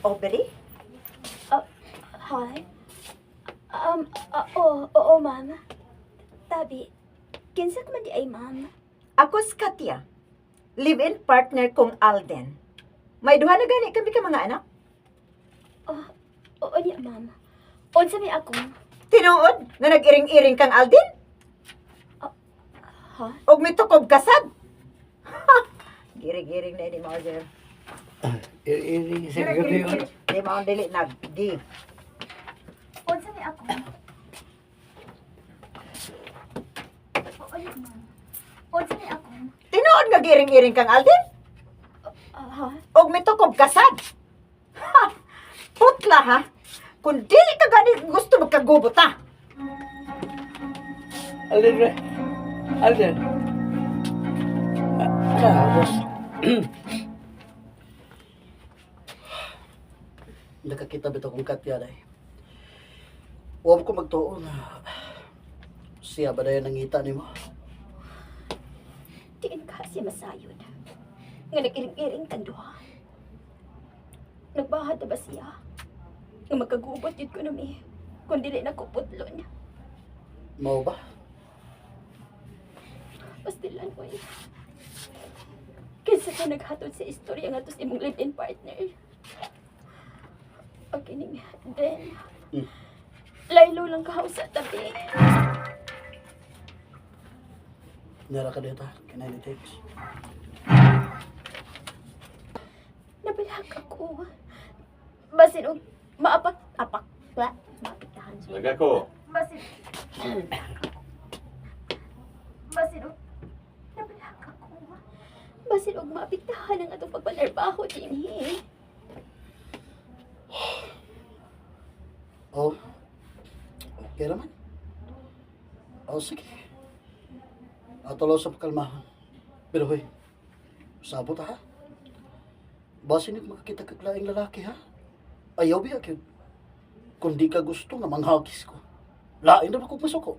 Aubrey? Hi? Um, uh, oo, oo, ma'am. Tabi, kinsa ka man di ay, ma'am? Ako si Katya. Live-in partner kong Alden. May duha na gani kami ka mga anak. Oo niya, ma'am. Unsa may ako? Tinuod nga nag-iring-iring kang Alden? Ha? Og may tukob kasab. Ha! Giring-iring na ni Mother. Iri, sige, Giring-iring. Di mo dili nag-gi. Unsa may ako? Unsa may ako? Tinuod nga giring-iring kang Alden? Ah, ha? Og may tukob kasab. Ha! Putla ha. Kung dili ka gani gusto magkagubot ha. Alden, re. Alden. Nakakita bito kong katya day. Huwag ko magtuon na siya ba na yan nangita ni mo? Diin ka siya masayod. Nga nag-iring-iring kang duha. Nagbahad na ba siya? Nga magkagubot yun ko nami. Kung dili na ko putlon. Mao ba? Pastilan mo eh. Kinsa ka naghatod sa istorya nga to sa imong live-in partner. Kining, then, Hmm. laylo lang ka sa tabi. Nara ka dito, kinay ni text. Nabilag ako. Basin og maapak, apak, ba? Mapitahan siya. Talaga ko. Basin, basin og, nabilag ako. Basin og mapitahan ang atong pagpanarbaho din eh. Oh. Okay naman. Oh, sige. Atulaw sa kalmahan. Pero hoy, sabot ha? Basi ni makakita kag laing lalaki ha? Ayaw biya kid. Kung di ka gusto nga manghagis ko. Lain na ba kong masuko?